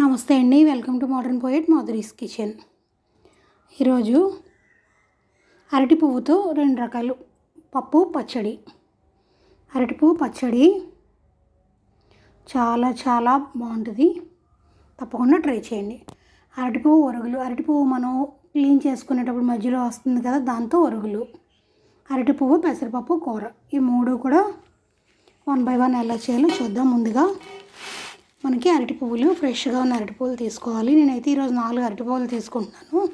నమస్తే అండి. Welcome to modern poet Madhuri's kitchen. ఈరోజు అరటి పువ్వుతో రెండు రకాలు. పప్పు పచ్చడి. అరటి పువ్వు పచ్చడి చాలా చాలా బాగుంటుంది. తప్పకుండా ట్రై చేయండి. అరటి పువ్వు ఒరుగులు. అరటి పువ్వు మనం క్లీన్ చేసుకునేటప్పుడు మధ్యలో వస్తుంది కదా దాంతో ఒరుగులు. అరటి పువ్వు పెసరపప్పు కూర. ఈ మూడు కూడా వన్ బై వన్ ఎలా చేయాలో చూద్దాం ముందుగా. మనకి అరటి పువ్వులు ఫ్రెష్గా ఉన్న అరటి పువ్వులు తీసుకోవాలి. నేనైతే ఈరోజు నాలుగు అరటి పువ్వులు తీసుకుంటున్నాను.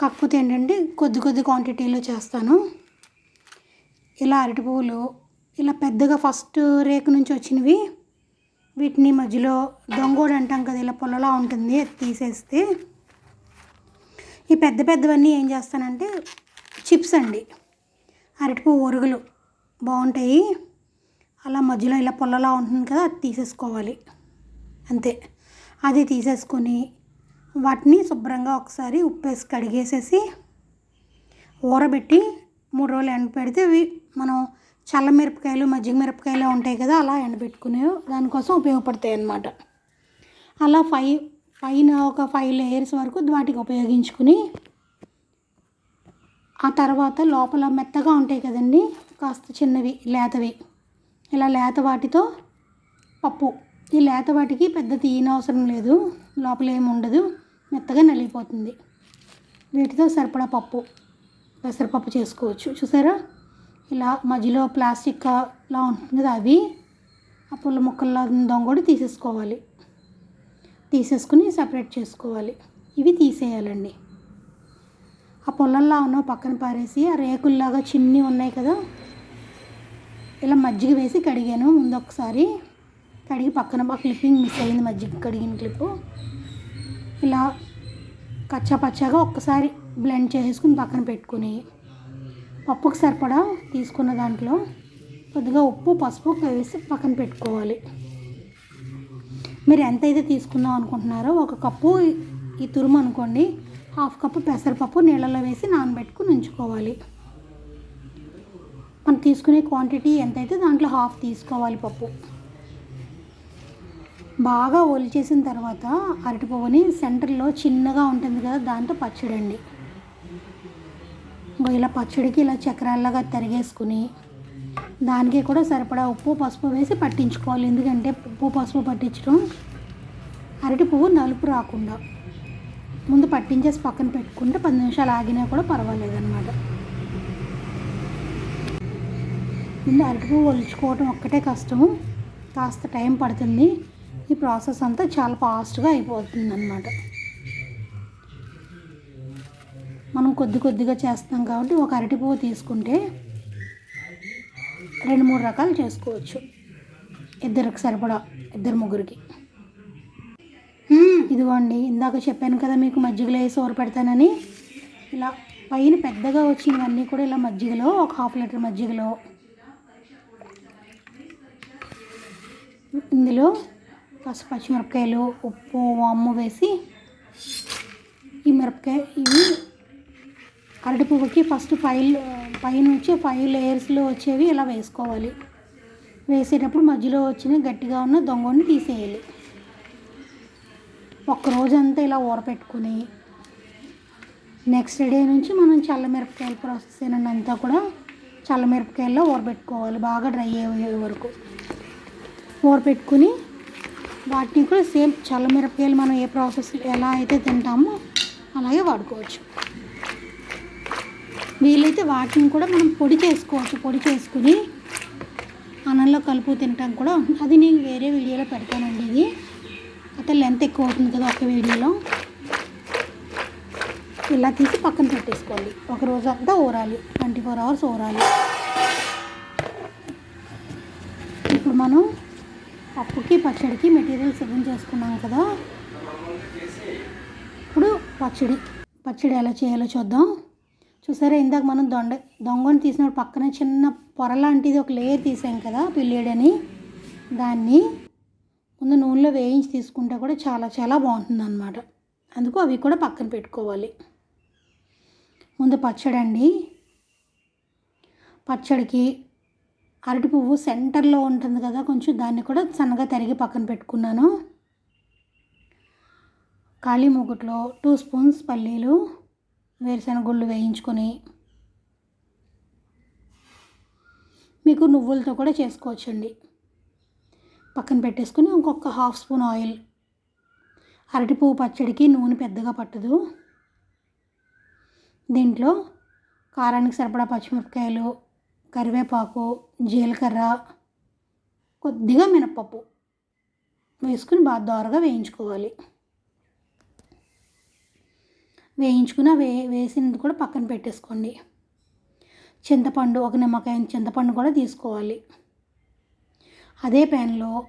కాకపోతే ఏంటంటే కొద్ది కొద్ది క్వాంటిటీలో చేస్తాను. ఇలా అరటి పువ్వులు ఇలా పెద్దగా ఫస్ట్ రేకు నుంచి వచ్చినవి వీటిని మధ్యలో దొంగోడు అంటాం కదా ఇలా పొలలా ఉంటుంది అది తీసేస్తే. ఈ పెద్ద పెద్దవన్నీ ఏం చేస్తానంటే చిప్స్ అండి. అరటిపువ్వు ఒరుగులు బాగుంటాయి. అలా మధ్యలో ఇలా పొల్లలా ఉంటుంది కదా అది తీసేసుకోవాలి. అంతే. అది తీసేసుకొని వాటిని శుభ్రంగా ఒకసారి ఉప్పేసి కడిగేసేసి ఊరబెట్టి మూడు రోజులు ఎండపెడితే అవి మనం చల్ల మిరపకాయలు మజ్జిగ మిరపకాయలు ఉంటాయి కదా అలా ఎండబెట్టుకునే దానికోసం ఉపయోగపడతాయి అన్నమాట. అలా ఫైవ్ పైన ఒక ఫైవ్ లేయర్స్ వరకు వాటికి ఉపయోగించుకుని ఆ తర్వాత లోపల మెత్తగా ఉంటాయి కదండి కాస్త చిన్నవి లేతవి. ఇలా లేత వాటితో పప్పు ఈ లేత వాటికి పెద్ద తీయన అవసరం లేదు. లోపల ఏమి ఉండదు. మెత్తగా నలిగిపోతుంది. వీటితో సరిపడా పప్పు పెసరపప్పు చేసుకోవచ్చు. చూసారా? ఇలా మధ్యలో ప్లాస్టిక్ లా ఉంటుంది కదా అవి. ఆ పుల్ల ముక్కల్లో దొంగ తీసేసుకోవాలి. తీసేసుకుని సపరేట్ చేసుకోవాలి. ఇవి తీసేయాలండి. ఆ పొలంలో ఉన్న పక్కన పారేసి ఆ రేకుల్లాగా చిన్ని ఉన్నాయి కదా. ఇలా మజ్జిగ వేసి కడిగాను. ముందు ఒకసారి కడిగి పక్కన మా క్లిప్పింగ్ మిస్ అయింది మజ్జిగ కడిగిన క్లిప్పు ఇలా కచ్చా పచ్చాగా ఒక్కసారి బ్లెండ్ చేసుకుని పక్కన పెట్టుకుని పప్పుకు సరిపడా తీసుకున్న దాంట్లో కొద్దిగా ఉప్పు పసుపు వేసి పక్కన పెట్టుకోవాలి. మీరు ఎంతైతే తీసుకుందాం అనుకుంటున్నారో ఒక కప్పు ఈ తురుము అనుకోండి హాఫ్ కప్పు పెసరపప్పు నీళ్ళలో వేసి నానబెట్టుకుని ఉంచుకోవాలి. మనం తీసుకునే క్వాంటిటీ ఎంతైతే దాంట్లో హాఫ్ తీసుకోవాలి పప్పు. బాగా ఒలిచేసిన తర్వాత అరటి పువ్వుని సెంటర్లో చిన్నగా ఉంటుంది కదా దాంతో పచ్చడి అండి ఇలా పచ్చడికి ఇలా చక్రాల్లాగా తరిగేసుకుని దానికి కూడా సరిపడా ఉప్పు పసుపు వేసి పట్టించుకోవాలి. ఎందుకంటే ఉప్పు పసుపు పట్టించడం అరటి పువ్వు నలుపు రాకుండా. ముందు పట్టించేసి పక్కన పెట్టుకుంటే పది నిమిషాలు ఆగినా కూడా పర్వాలేదన్నమాట. ముందు అరటి పువ్వు ఒలుచుకోవడం ఒక్కటే కష్టము కాస్త టైం పడుతుంది. ఈ ప్రాసెస్ అంతా చాలా ఫాస్ట్గా అయిపోతుంది అనమాట మనం కొద్ది కొద్దిగా చేస్తాం కాబట్టి ఒక అరటి పువ్వు తీసుకుంటే రెండు మూడు రకాలు చేసుకోవచ్చు. ఇద్దరికి సరిపడా ఇద్దరు ముగ్గురికి. ఇదిగోండి ఇందాక చెప్పాను కదా మీకు మజ్జిగలో వేసి ఊర పెడతానని. ఇలా పైన పెద్దగా వచ్చినవన్నీ కూడా ఇలా మజ్జిగలో ఒక హాఫ్ లీటర్ మజ్జిగలో. ఇందులో పసుపు పచ్చిమిరపకాయలు ఉప్పు వాము వేసి ఈ మిరపకాయ ఇవి అరటి పువ్వుకి ఫస్ట్ ఫైవ్ పైనుంచి ఫైవ్ లేయర్స్లో వచ్చేవి ఇలా వేసుకోవాలి. వేసేటప్పుడు మధ్యలో వచ్చిన గట్టిగా ఉన్న దొంగని తీసేయాలి. ఒక్క రోజంతా ఇలా ఊరపెట్టుకుని నెక్స్ట్ డే నుంచి మనం చల్లమిరపకాయల ప్రాసెస్ అంతా కూడా చల్లమిరపకాయల్లో ఊరబెట్టుకోవాలి. బాగా డ్రై అయ్యే వరకు. ఊరపెట్టుకుని వాటిని కూడా సేమ్ చల్లమిరపకాయలు మనం ఏ ప్రాసెస్ ఎలా అయితే తింటామో అలాగే వాడుకోవచ్చు. వీలైతే వాటిని కూడా మనం పొడి చేసుకోవచ్చు. పొడి చేసుకుని అన్నంలో కలుపు తింటాం కూడా అది నేను వేరే వీడియోలో పెడతానండి ఇది. అయితే లెంత్ ఎక్కువ అవుతుంది కదా ఒక వీడియోలో. ఇలా తీసి పక్కన పెట్టేసుకోవాలి ఒక రోజు అంతా ఊరాలి. ట్వంటీ ఫోర్ అవర్స్ ఊరాలి. ఇప్పుడు మనం పప్పుకి పచ్చడికి మెటీరియల్ సిద్ధం చేసుకున్నాం కదా. ఇప్పుడు పచ్చడి. పచ్చడి ఎలా చేయాలో చూద్దాం. చూసారా ఇందాక మనం దొండ దొంగని తీసినప్పుడు పక్కన చిన్న పొర లాంటిది ఒక లేయర్ తీసాం కదా పిల్లేడని. దాన్ని ముందు నూనెలో వేయించి తీసుకుంటే కూడా చాలా చాలా బాగుంటుంది అనమాట అందుకు అవి కూడా పక్కన పెట్టుకోవాలి. ముందు పచ్చడి అండి పచ్చడికి అరటి పువ్వు సెంటర్లో ఉంటుంది కదా కొంచెం దాన్ని కూడా సన్నగా తరిగి పక్కన పెట్టుకున్నాను. ఖాళీ మూగుట్లో టూ స్పూన్స్ పల్లీలు వేరుశెనగ గుళ్ళు వేయించుకొని మీకు నువ్వులతో కూడా చేసుకోవచ్చండి. పక్కన పెట్టేసుకుని ఇంకొక హాఫ్ స్పూన్ ఆయిల్. అరటి పువ్వు పచ్చడికి నూనె పెద్దగా పట్టదు. దీంట్లో కారానికి సరిపడా పచ్చిమిరపకాయలు కరివేపాకు జీలకర్ర కొద్దిగా మినపప్పు వేసుకుని బాగా దోరగా వేయించుకోవాలి. వేయించుకున్న వే వేసినది కూడా పక్కన పెట్టేసుకోండి. చింతపండు ఒక నిమ్మకాయ చింతపండు కూడా తీసుకోవాలి. అదే ప్యాన్లో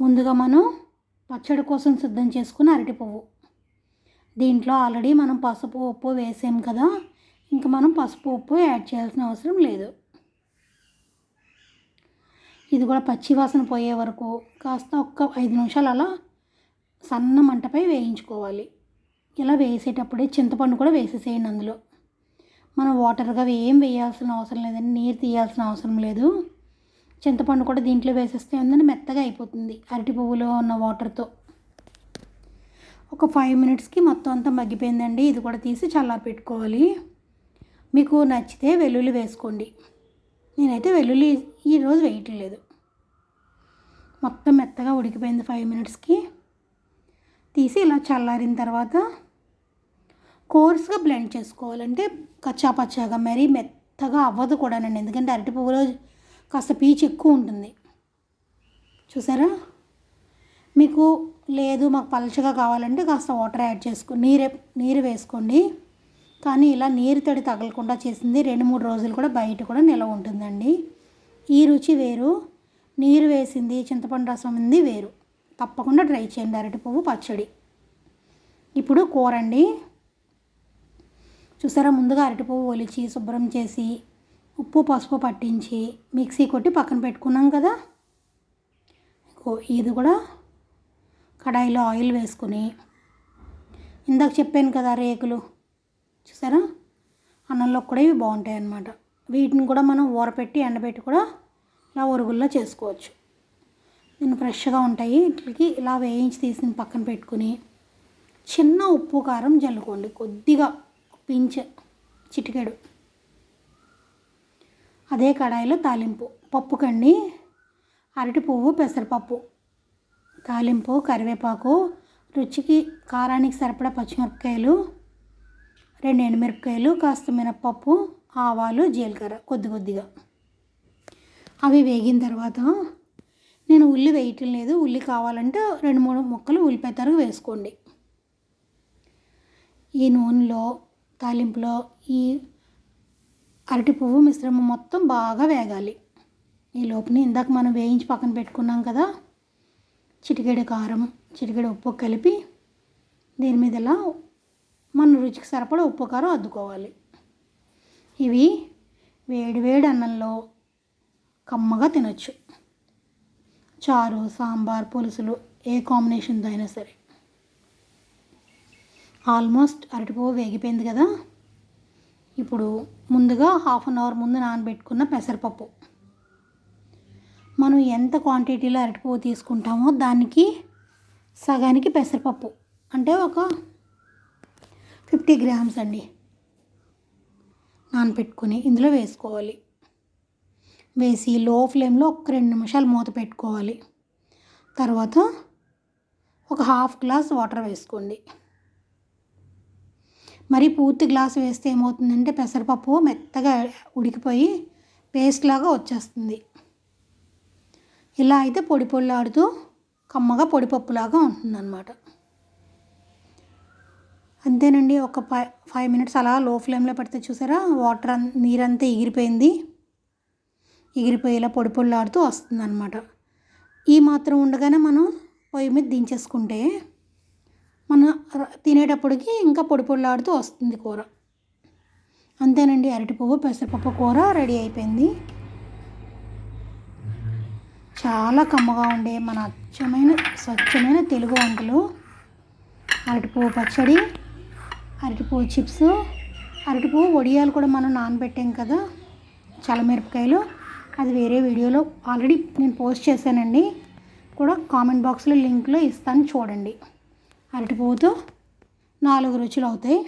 ముందుగా మనం పచ్చడి కోసం సిద్ధం చేసుకున్న అరటి పువ్వు. దీంట్లో ఆల్రెడీ మనం పసుపు ఉప్పు వేసాం కదా ఇంకా మనం పసుపు ఉప్పు యాడ్ చేయాల్సిన అవసరం లేదు. ఇది కూడా పచ్చి వాసన పోయే వరకు కాస్త ఒక్క ఐదు నిమిషాలు అలా సన్న మంటపై వేయించుకోవాలి. ఇలా వేసేటప్పుడే చింతపండు కూడా వేసేసేయండి అందులో. మనం వాటర్గా ఏం వేయాల్సిన అవసరం లేదండి నీరు తీయాల్సిన అవసరం లేదు. చింతపండు కూడా దీంట్లో వేసేస్తే ఏంటంటే మెత్తగా అయిపోతుంది అరటి పువ్వులో ఉన్న వాటర్తో. ఒక ఫైవ్ మినిట్స్కి మొత్తం అంతా మగ్గిపోయిందండి. ఇది కూడా తీసి చల్లారి పెట్టుకోవాలి మీకు నచ్చితే వెల్లుల్లి వేసుకోండి. నేనైతే వెల్లుల్లి ఈరోజు వేయట్లేదు మొత్తం మెత్తగా ఉడికిపోయింది ఫైవ్ మినిట్స్కి తీసి ఇలా చల్లారిన తర్వాత కోర్స్గా బ్లెండ్ చేసుకోవాలంటే కచ్చా పచ్చాగా మరీ మెత్తగా అవ్వదు కూడానండి. ఎందుకంటే అరటి పువ్వులో కాస్త పీచు ఎక్కువ ఉంటుంది. చూసారా? మీకు లేదు మాకు పలచగా కావాలంటే కాస్త వాటర్ యాడ్ చేసుకో నీరు నీరు వేసుకోండి. కానీ ఇలా నీరు తడి తగలకుండా చేసింది రెండు మూడు రోజులు కూడా బయట కూడా నిల్వ ఉంటుందండి. ఈ రుచి వేరు నీరు వేసింది చింతపండు రసం ఉంది వేరు. తప్పకుండా ట్రై చేయండి అరటి పువ్వు పచ్చడి. ఇప్పుడు కూర అండి. చూసారా ముందుగా అరటి పువ్వు ఒలిచి శుభ్రం చేసి ఉప్పు పసుపు పట్టించి మిక్సీ కొట్టి పక్కన పెట్టుకున్నాం కదా. ఇది కూడా కడాయిలో ఆయిల్ వేసుకుని. ఇందాక చెప్పాను కదా రేకులు. చూసారా? అన్నంలో కూడా ఇవి బాగుంటాయి అన్నమాట వీటిని కూడా మనం ఊరపెట్టి ఎండబెట్టి కూడా ఇలా ఒరుగుల్లో చేసుకోవచ్చు. దీన్ని ఫ్రెష్గా ఉంటాయి. వీటికి ఇలా వేయించి తీసి పక్కన పెట్టుకుని చిన్న ఉప్పు కారం జల్లుకోండి కొద్దిగా పించ చిటికెడు. అదే కడాయిలో తాలింపు. పప్పు కండి. అరటి పువ్వు పెసరపప్పు. తాలింపు కరివేపాకు రుచికి కారానికి సరిపడా పచ్చిమిరపకాయలు రెండు ఎండుమిరపకాయలు కాస్త మినప్పప్పు ఆవాలు జీలకర్ర కొద్ది కొద్దిగా. అవి వేగిన తర్వాత నేను ఉల్లి వేయటం లేదు. ఉల్లి కావాలంటే రెండు మూడు ముక్కలు ఉల్లిపాయ తరుగు వేసుకోండి. ఈ నూనెలో తాలింపులో ఈ అరటి పువ్వు మిశ్రమం మొత్తం బాగా వేగాలి. ఈ లోపుని ఇందాక మనం వేయించి పక్కన పెట్టుకున్నాం కదా చిటికెడు కారం చిటికెడు ఉప్పు కలిపి దీని మీద ఇలా మన రుచికి సరిపడా ఉప్పు కారం అద్దుకోవాలి. ఇవి వేడి వేడి అన్నంలో కమ్మగా తినచ్చు. చారు సాంబార్ పులుసులు ఏ కాంబినేషన్తో అయినా సరే. ఆల్మోస్ట్ అరటిపువ్వు వేగిపోయింది కదా? ఇప్పుడు ముందుగా హాఫ్ అన్ అవర్ ముందు నానబెట్టుకున్న పెసరపప్పు. మనం ఎంత క్వాంటిటీలో అరటిపువ్వు తీసుకుంటామో దానికి సగానికి పెసరపప్పు. అంటే ఒక ఫిఫ్టీ గ్రామ్స్ అండి. నానపెట్టుకుని ఇందులో వేసుకోవాలి. వేసి లో ఫ్లేమ్లో ఒక రెండు నిమిషాలు మూత పెట్టుకోవాలి. తర్వాత ఒక హాఫ్ గ్లాస్ వాటర్ వేసుకోండి. మరి పూర్తి గ్లాస్ వేస్తే ఏమవుతుందంటే పెసరపప్పు మెత్తగా ఉడికిపోయి పేస్ట్ లాగా వచ్చేస్తుంది. ఇలా అయితే పొడి పొడిలాడుతూ కమ్మగా పొడిపప్పులాగా ఉంటుందన్నమాట. అంతేనండి ఒక ఫైవ్ ఫైవ్ మినిట్స్ అలా లో ఫ్లేమ్లో పెడితే చూసారా? వాటర్ నీరంతా ఎగిరిపోయింది. ఎగిరిపోయేలా పొడి పొడిలాడుతూ వస్తుంది అనమాట ఈ మాత్రం ఉండగానే మనం పొయ్యి మీద దించేసుకుంటే మన తినేటప్పటికి ఇంకా పొడి పొడిలాడుతూ వస్తుంది కూర. అంతేనండి అరటి పువ్వు పెసరపప్పు కూర రెడీ అయిపోయింది. చాలా కమ్మగా ఉండే మన అచ్చమైన స్వచ్ఛమైన తెలుగు వంటలు. అరటిపువ్వు పచ్చడి అరటిపువ్వు చిప్స్ అరటిపువ్వు వడియాలు కూడా మనం నానబెట్టాం కదా చల్లమిరపకాయలు అది వేరే వీడియోలో ఆల్రెడీ నేను పోస్ట్ చేశానండి. కూడా కామెంట్ బాక్స్లో లింక్లో ఇస్తాను చూడండి. అరటి పువ్వుతో నాలుగు రుచులు అవుతాయి.